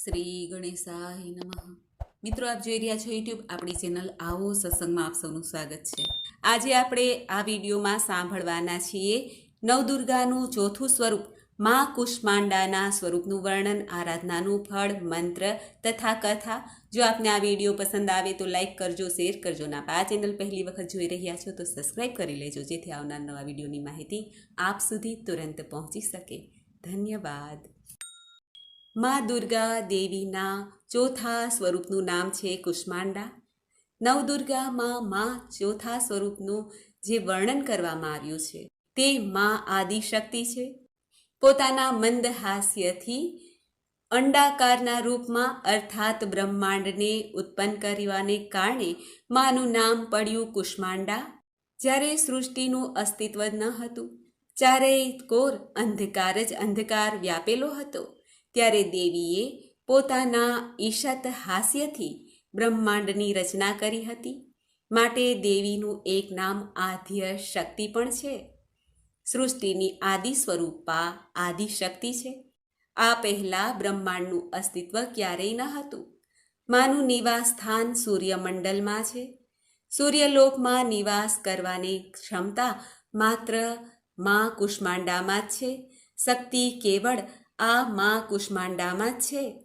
શ્રી ગણેશાય નમઃ. મિત્રો, આપ જોઈ રહ્યા છો યુટ્યુબ આપણી ચેનલ આવો સત્સંગમાં આપ સૌનું સ્વાગત છે. આજે આપણે આ વિડીયોમાં સાંભળવાના છીએ નવદુર્ગાનું ચોથું સ્વરૂપ, મા કુષ્માંડાના સ્વરૂપનું વર્ણન, આરાધનાનું ફળ, મંત્ર તથા કથા. જો આપને આ વીડિયો પસંદ આવે તો લાઈક કરજો, શેર કરજો ના આ ચેનલ પહેલી વખત જોઈ રહ્યા છો તો સબસ્ક્રાઈબ કરી લેજો, જેથી આવનાર નવા વિડીયોની માહિતી આપ સુધી તુરંત પહોંચી શકે. ધન્યવાદ. મા દુર્ગા દેવીના ચોથા સ્વરૂપનું નામ છે કુષ્માંડા. નવદુર્ગામાં મા ચોથા સ્વરૂપનું જે વર્ણન કરવામાં આવ્યું છે તે મા આદિશક્તિ છે. પોતાના મંદ હાસ્યથી અંડાકારના રૂપમાં અર્થાત બ્રહ્માંડને ઉત્પન્ન કરવાને કારણે માનું નામ પડ્યું કુષ્માંડા. જ્યારે સૃષ્ટિનું અસ્તિત્વ ન હતું, ચારેય કોર અંધકાર જ અંધકાર વ્યાપેલો હતો. ત્યારે દેવીએ પોતાના ઈશત હાસ્યથી બ્રહ્માંડની રચના કરી હતી. માટે દેવીનું એક નામ આધ્ય શક્તિ પણ છે. સૃષ્ટિની આદિ સ્વરૂપા આદિ શક્તિ છે. આ પહેલાં બ્રહ્માંડનું અસ્તિત્વ ક્યારેય ન હતું. માનું નિવાસ સ્થાન સૂર્યમંડલમાં છે. સૂર્યલોકમાં નિવાસ કરવાની ક્ષમતા માત્ર મા કુષ્માંડામાં જ છે. શક્તિ કેવળ આ મા કુષ્માંડામાં છે.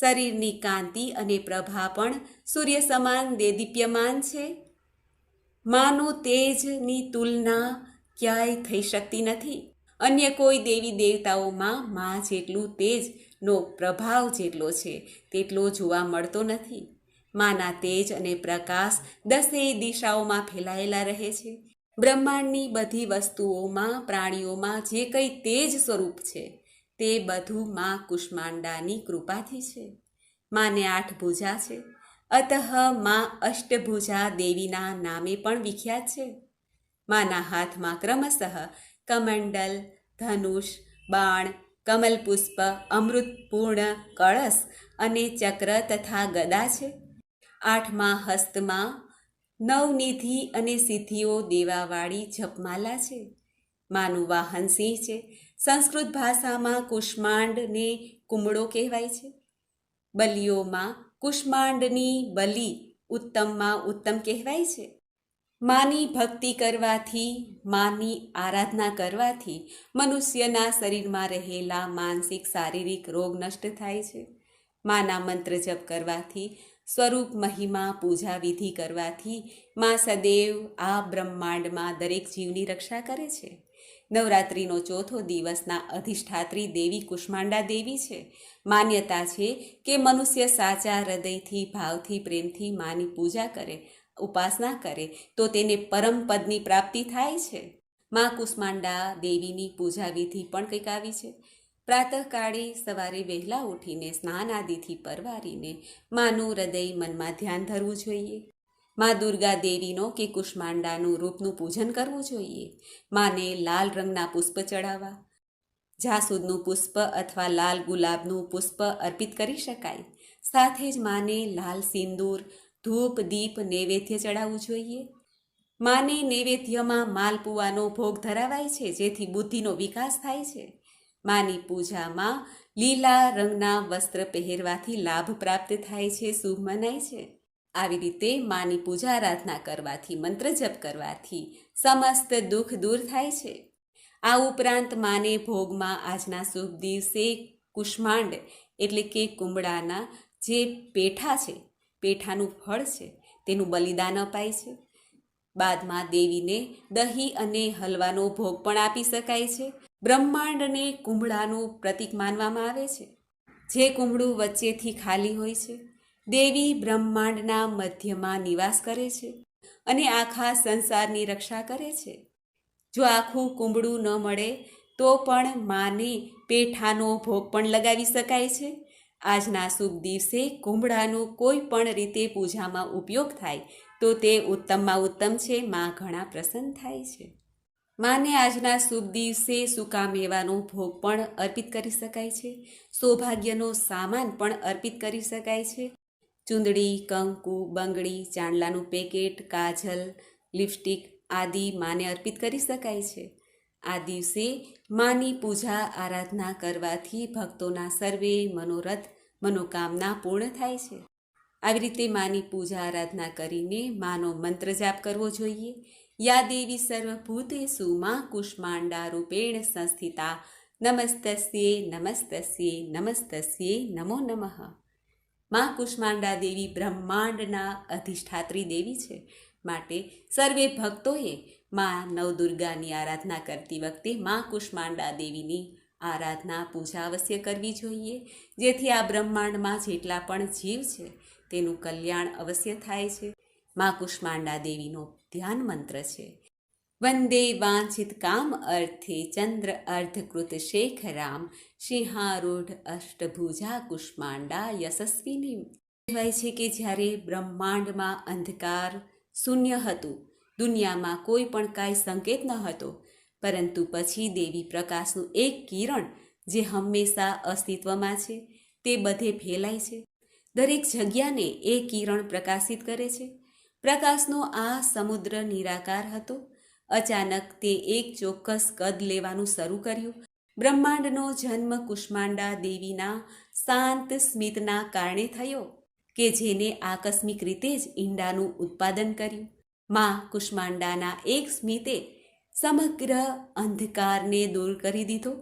શરીરની કાંતિ અને પ્રભા પણ સૂર્ય સમાન દેદીપ્યમાન છે. માનું તેજની તુલના ક્યાંય થઈ શકતી નથી. અન્ય કોઈ દેવી દેવતાઓમાં મા જેટલું તેજનો પ્રભાવ જેટલો છે, તેટલો જોવા મળતો નથી. માના તેજ અને પ્રકાશ દસેય દિશાઓમાં ફેલાયેલા રહે છે. બ્રહ્માંડની બધી વસ્તુઓમાં, પ્રાણીઓમાં જે કંઈ તેજ સ્વરૂપ છે તે બધું મા કુષ્માંડાની કૃપાથી છે. માને આઠ ભુજા છે. અતઃ મા અષ્ટભુજા દેવીના નામે પણ વિખ્યાત છે. માના હાથમાં ક્રમશઃ કમંડલ, ધનુષ, બાણ, કમલપુષ્પ અમૃતપૂર્ણ કળશ અને ચક્ર તથા ગદા છે. આઠમા હસ્તમાં નવનિધિ અને સિદ્ધિઓ દેવાવાળી જપમાલા છે. માનું વાહન સિંહ છે. સંસ્કૃત ભાષામાં કુષ્માંડને કુમળો કહેવાય છે. બલિઓમાં કુષ્માંડની બલિ ઉત્તમમાં ઉત્તમ કહેવાય છે. માની ભક્તિ કરવાથી, માની આરાધના કરવાથી મનુષ્યના શરીરમાં રહેલા માનસિક શારીરિક રોગ નષ્ટ થાય છે. માના મંત્ર જપ કરવાથી, સ્વરૂપ મહિમા, પૂજા વિધિ કરવાથી મા સદૈવ આ બ્રહ્માંડમાં દરેક જીવની રક્ષા કરે છે. નવરાત્રિનો ચોથો દિવસના અધિષ્ઠાત્રી દેવી કુષ્માંડા દેવી છે. માન્યતા છે કે મનુષ્ય સાચા હૃદયથી, ભાવથી, પ્રેમથી માની પૂજા કરે, ઉપાસના કરે, તો તેને પરમ પદની પ્રાપ્તિ થાય છે. મા કુષ્માંડા દેવીની પૂજા વિધિ પણ કંઈક આવી છે. પ્રાતઃકાળે સવારે વહેલા ઉઠીને સ્નાન આદિથી પરવારીને માનું હૃદય મનમાં ધ્યાન ધરવું જોઈએ. મા દુર્ગા દેવીનો કે કુષ્માંડાનું રૂપનું પૂજન કરવું જોઈએ. માને લાલ રંગના પુષ્પ ચડાવવા જાસૂદનું પુષ્પ અથવા લાલ ગુલાબનું પુષ્પ અર્પિત કરી શકાય. સાથે જ માને લાલ સિંદૂર, ધૂપ, દીપ, નૈવેદ્ય ચડાવવું જોઈએ. માને નૈવેદ્યમાં માલપુવાનો ભોગ ધરાવાય છે, જેથી બુદ્ધિનો વિકાસ થાય છે. માની પૂજામાં લીલા રંગના વસ્ત્ર પહેરવાથી લાભ પ્રાપ્ત થાય છે, શુભ મનાય છે. આવી રીતે માની પૂજા આરાધના કરવાથી, મંત્ર જપ કરવાથી સમસ્ત દુઃખ દૂર થાય છે. આ ઉપરાંત માને ભોગમાં આજના શુભ દિવસે કુષ્માંડ એટલે કે કુંબળાના જે પેઠા છે, પેઠાનું ફળ છે, તેનું બલિદાન અપાય છે. બાદમાં દેવીને દહીં અને હલવાનો ભોગ પણ આપી શકાય છે. બ્રહ્માંડને કુંભળાનું પ્રતીક માનવામાં આવે છે. જે કુંભળું વચ્ચેથી ખાલી હોય છે દેવી બ્રહ્માંડના મધ્યમાં નિવાસ કરે છે અને આખા સંસારની રક્ષા કરે છે. જો આખું કુંબળું ન મળે, તો પણ માને પેઠાનો ભોગ પણ લગાવી શકાય છે. આજના શુભ દિવસે કુંબળાનું કોઈ પણ રીતે પૂજામાં ઉપયોગ થાય, તો તે ઉત્તમમાં ઉત્તમ છે, માં ઘણા પ્રસન્ન થાય છે. માને આજના શુભ દિવસે સૂકા મેવાનો ભોગ પણ અર્પિત કરી શકાય છે. સૌભાગ્યનો સામાન પણ અર્પિત કરી શકાય છે. ચૂંદડી, કંકુ, બંગડી, ચાંદલાનું પેકેટ, કાજલ, લિપસ્ટિક આદિ માને અર્પિત કરી શકાય છે. આ દિવસે માની પૂજા આરાધના કરવાથી ભક્તોના સર્વે મનોરથ, મનોકામના પૂર્ણ થાય છે. આવી રીતે માની પૂજા આરાધના કરીને માનો મંત્ર જાપ કરવો જોઈએ. યા દેવી સર્વભૂતેષુ મા કુષ્માંડા રૂપેણ સંસ્થિતા. નમસ્તસ્યે નમસ્તસ્યે નમસ્તસ્યે, નમો નમઃ. માં કુષ્માંડા દેવી બ્રહ્માંડના અધિષ્ઠાત્રી દેવી છે. માટે સર્વે ભક્તોએ માં નવદુર્ગાની આરાધના કરતી વખતે માં કુષ્માંડા દેવીની આરાધના પૂજા અવશ્ય કરવી જોઈએ. જેથી આ બ્રહ્માંડમાં જેટલા પણ જીવ છે, તેનું કલ્યાણ અવશ્ય થાય છે. માં કુષ્માંડા દેવીનો ધ્યાન મંત્ર છે. વંદે વાંછિત કામ અર્થે ચંદ્ર અર્ધકૃત શેખરામ સિંહારૂઢ અષ્ટભુજા કુષ્માંડા યશસ્વીની કહેવાય છે કે જ્યારે બ્રહ્માંડમાં અંધકાર શૂન્ય હતું, દુનિયામાં કોઈ પણ કાંઈ સંકેત ન હતો, પરંતુ પછી દેવી પ્રકાશનું એક કિરણ જે હંમેશા અસ્તિત્વમાં છે, તે બધે ફેલાય છે. દરેક જગ્યાને એ કિરણ પ્રકાશિત કરે છે. પ્રકાશનો આ સમુદ્ર નિરાકાર હતો અચાનક તે એક ચોક્કસ કદ લેવાનું શરૂ કર્યું. બ્રહ્માંડનો જન્મ કુષ્માંડા દેવીના શાંત સ્મિતના કારણે થયો, કે જેને આકસ્મિક રીતે જ ઈંડાનું ઉત્પાદન કર્યું. માં કુષ્માંડાના એક સ્મિતે સમગ્ર અંધકારને દૂર કરી દીધો.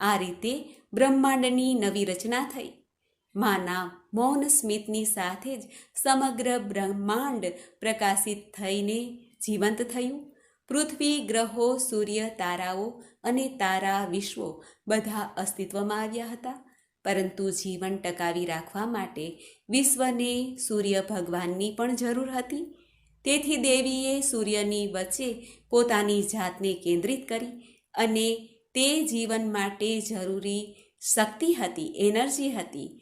આ રીતે બ્રહ્માંડની નવી રચના થઈ. માના મૌન સ્મિતની સાથે જ સમગ્ર બ્રહ્માંડ પ્રકાશિત થઈને જીવંત થયું. પૃથ્વી, ગ્રહો, સૂર્ય, તારાઓ અને તારા વિશ્વો બધા અસ્તિત્વમાં આવ્યા હતા. પરંતુ જીવન ટકાવી રાખવા માટે વિશ્વને સૂર્ય ભગવાનની પણ જરૂર હતી. તેથી દેવીએ સૂર્યની વચ્ચે પોતાની જાતને કેન્દ્રિત કરી અને તે જીવન માટે જરૂરી શક્તિ હતી, એનર્જી હતી,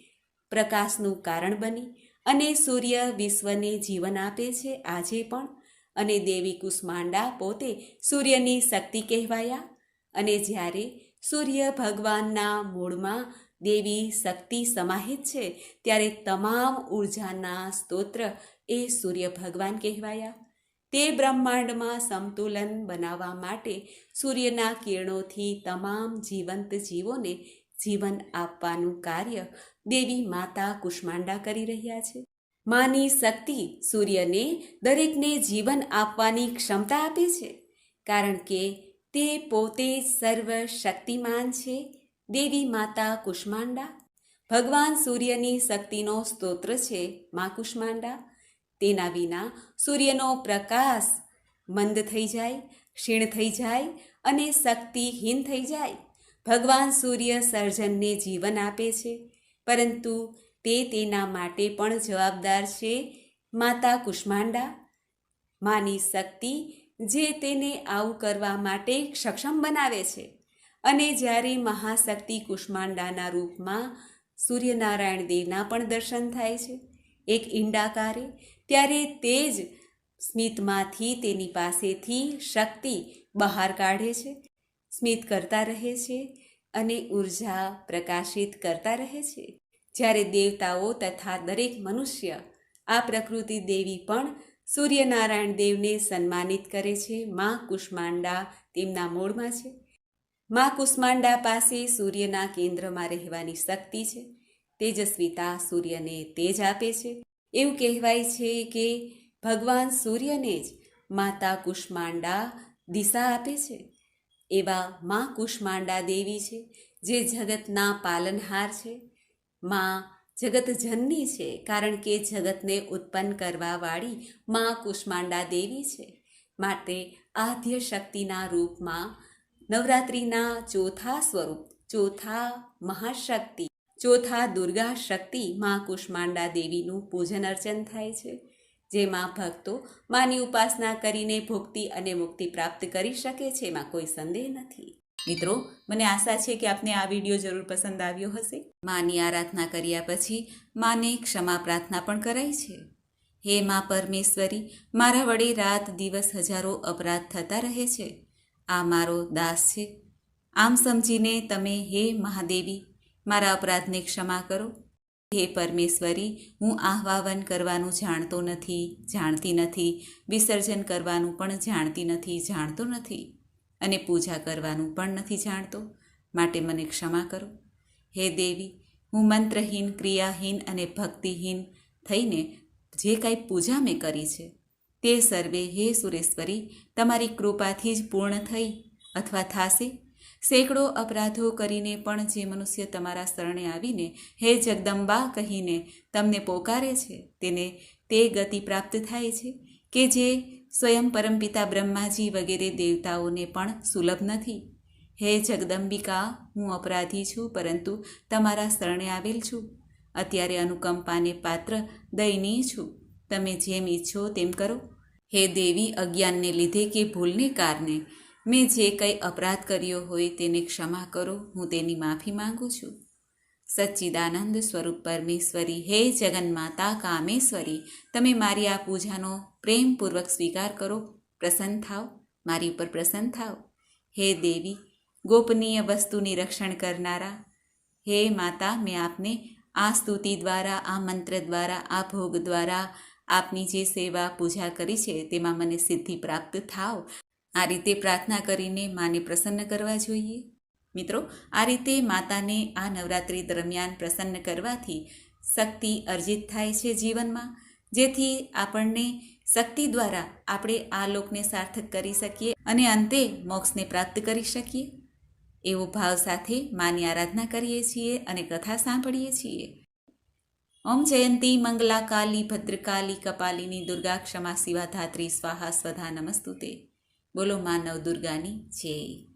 પ્રકાશનું કારણ બની અને સૂર્ય વિશ્વને જીવન આપે છે આજે પણ. અને દેવી કુષ્માંડા પોતે સૂર્યની શક્તિ કહેવાયા. અને જ્યારે સૂર્ય ભગવાનના મૂળમાં દેવી શક્તિ સમાહિત છે, ત્યારે તમામ ઉર્જાના સ્તોત્ર એ સૂર્ય ભગવાન કહેવાયા. તે બ્રહ્માંડમાં સંતુલન બનાવવા માટે સૂર્યના કિરણોથી તમામ જીવંત જીવોને જીવન આપવાનું કાર્ય દેવી માતા કુષ્માંડા કરી રહ્યા છે. માની શક્તિ સૂર્યને દરેકને જીવન આપવાની ક્ષમતા આપે છે, કારણ કે તે પોતે સર્વ શક્તિમાન છે. દેવી માતા કુષ્માંડા, ભગવાન સૂર્યની શક્તિનો સ્તોત્ર છે મા કુષ્માંડા. તેના વિના સૂર્યનો પ્રકાશ મંદ થઈ જાય, ક્ષીણ થઈ જાય અને શક્તિહીન થઈ જાય. ભગવાન સૂર્ય સર્જનને જીવન આપે છે, પરંતુ તે તેના માટે પણ જવાબદાર છે, માતા કુષ્માંડા. માની શક્તિ જે તેને આવું કરવા માટે સક્ષમ બનાવે છે. અને જ્યારે મહાશક્તિ કુષ્માંડાના રૂપમાં સૂર્યનારાયણ દેવના પણ દર્શન થાય છે, એક ઈંડાકારે, ત્યારે તે જ સ્મિતમાંથી તેની પાસેથી શક્તિ બહાર કાઢે છે. સ્મિત કરતા રહે છે અને ઊર્જા પ્રકાશિત કરતા રહે છે. જ્યારે દેવતાઓ તથા દરેક મનુષ્ય આ પ્રકૃતિ દેવી પણ સૂર્યનારાયણ દેવને સન્માનિત કરે છે. માં કુષ્માંડા તેમના મૂળમાં છે. માં કુષ્માંડા પાસે સૂર્યના કેન્દ્રમાં રહેવાની શક્તિ છે. તેજસ્વીતા સૂર્યને તેજ આપે છે. એવું કહેવાય છે કે ભગવાન સૂર્યને જ માતા કુષ્માંડા દિશા આપે છે. એવા માં કુષ્માંડા દેવી છે જે જગતના પાલનહાર છે. માં જગત જનની છે, કારણ કે જગતને ઉત્પન્ન કરવાવાળી માં કુષ્માંડા દેવી છે. માટે આદ્ય શક્તિના રૂપમાં નવરાત્રિના ચોથા સ્વરૂપ, ચોથા મહાશક્તિ, ચોથા દુર્ગા શક્તિ માં કુષ્માંડા દેવીનું પૂજન અર્ચન થાય છે, જેમાં ભક્તો માની ઉપાસના કરીને ભુક્તિ અને મુક્તિ પ્રાપ્ત કરી શકે છે, એમાં કોઈ સંદેહ નથી. મિત્રો, મને આશા છે કે આપને આ વીડિયો જરૂર પસંદ આવ્યો હશે. માની આરાધના કર્યા પછી માને ક્ષમા પ્રાર્થના પણ કરાઈ છે. હે મા પરમેશ્વરી, મારા વડે રાત દિવસ હજારો અપરાધ થતા રહે છે. આ મારો દાસ છે. આમ સમજીને તમે હે મહાદેવી, મારા અપરાધને ક્ષમા કરો. હે પરમેશ્વરી, હું આહ્વાન કરવાનું જાણતો નથી, જાણતી નથી, વિસર્જન કરવાનું પણ જાણતી નથી, જાણતો નથી. અને પૂજા કરવાનું પણ નથી જાણતો. માટે મને ક્ષમા કરો. હે દેવી, હું મંત્રહીન, ક્રિયાહીન અને ભક્તિહીન થઈને જે કાંઈ પૂજા મેં કરી છે, તે સર્વે હે સુરેશ્વરી, તમારી કૃપાથી જ પૂર્ણ થઈ અથવા થાશે? સેંકડો અપરાધો કરીને પણ જે મનુષ્ય તમારા શરણે આવીને હે જગદંબા કહીને તમને પોકારે છે, તેને તે ગતિ પ્રાપ્ત થાય છે કે જે સ્વયં પરમપિતા બ્રહ્માજી વગેરે દેવતાઓને પણ સુલભ નથી. હે જગદંબિકા, હું અપરાધી છું, પરંતુ તમારા શરણે આવેલ છું. અત્યારે અનુકંપાને પાત્ર દયનીય છું. તમે જેમ ઈચ્છો તેમ કરો. હે દેવી, અજ્ઞાનને લીધે કે ભૂલને કારણે, મેં જે કંઈ અપરાધ કર્યો હોય તેને ક્ષમા કરો. હું તેની માફી માંગુ છું. સચ્ચિદાનંદ સ્વરૂપ પરમેશ્વરી, હે જગન્માતા કામેશ્વરી, તમે મારી આ પૂજાનો પ્રેમપૂર્વક સ્વીકાર કરો, પ્રસન્ન થાવ, મારી ઉપર પ્રસન્ન થાવ. હે દેવી, ગોપનીય વસ્તુની રક્ષણ કરનારા, હે માતા, મેં આપને આ સ્તુતિ દ્વારા, આ મંત્ર દ્વારા, આ ભોગ દ્વારા આપની જે સેવા, પૂજા કરી છે, તેમાં મને સિદ્ધિ પ્રાપ્ત થાવ. આ રીતે પ્રાર્થના કરીને માને પ્રસન્ન કરવા જોઈએ. મિત્રો, આ રીતે માતાને આ નવરાત્રિ દરમિયાન પ્રસન્ન કરવાથી શક્તિ અર્જિત થાય છે જીવનમાં. જેથી આપણને શક્તિ દ્વારા આપણે આ લોકને સાર્થક કરી શકીએ અને અંતે મોક્ષને પ્રાપ્ત કરી શકીએ. એવો ભાવ સાથે માની આરાધના કરીએ છીએ અને કથા સાંભળીએ છીએ. ઓમ જયંતી મંગલા કાલી ભદ્રકાલી કપાલિની દુર્ગા ક્ષમા શિવા ધાત્રી સ્વાહા સ્વધા નમસ્તુતે. બોલો માનવ દુર્ગાની જય.